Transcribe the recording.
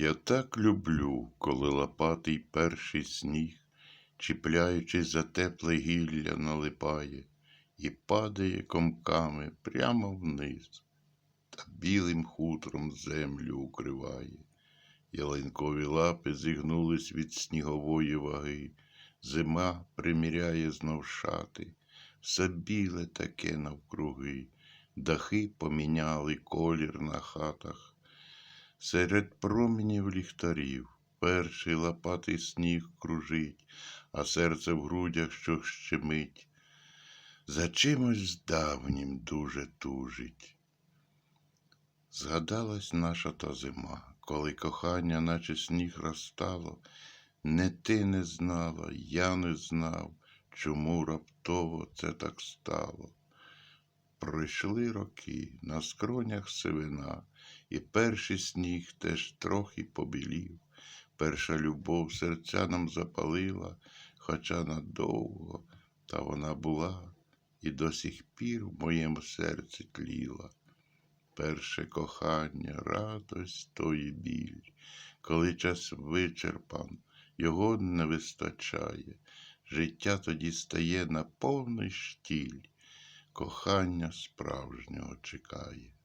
Я так люблю, коли лопатий перший сніг, чіпляючись за тепле гілля, налипає і падає комками прямо вниз, та білим хутром землю укриває. Ялинкові лапи зігнулись від снігової ваги, зима приміряє знов шати, все біле таке навкруги, дахи поміняли колір на хатах. Серед променів ліхтарів перший лопатий сніг кружить, а серце в грудях що щемить. За чимось давнім дуже тужить. Згадалась наша та зима, коли кохання, наче сніг розстало, не ти не знала, я не знав, чому раптово це так стало. Пройшли роки, на скронях сивина, і перший сніг теж трохи побілів. Перша любов серця нам запалила, хоча надовго, та вона була і до сих пір в моєму серці тліла. Перше кохання, радость то біль, коли час вичерпан, його не вистачає, життя тоді стає на повний штіль, кохання справжнього чекає.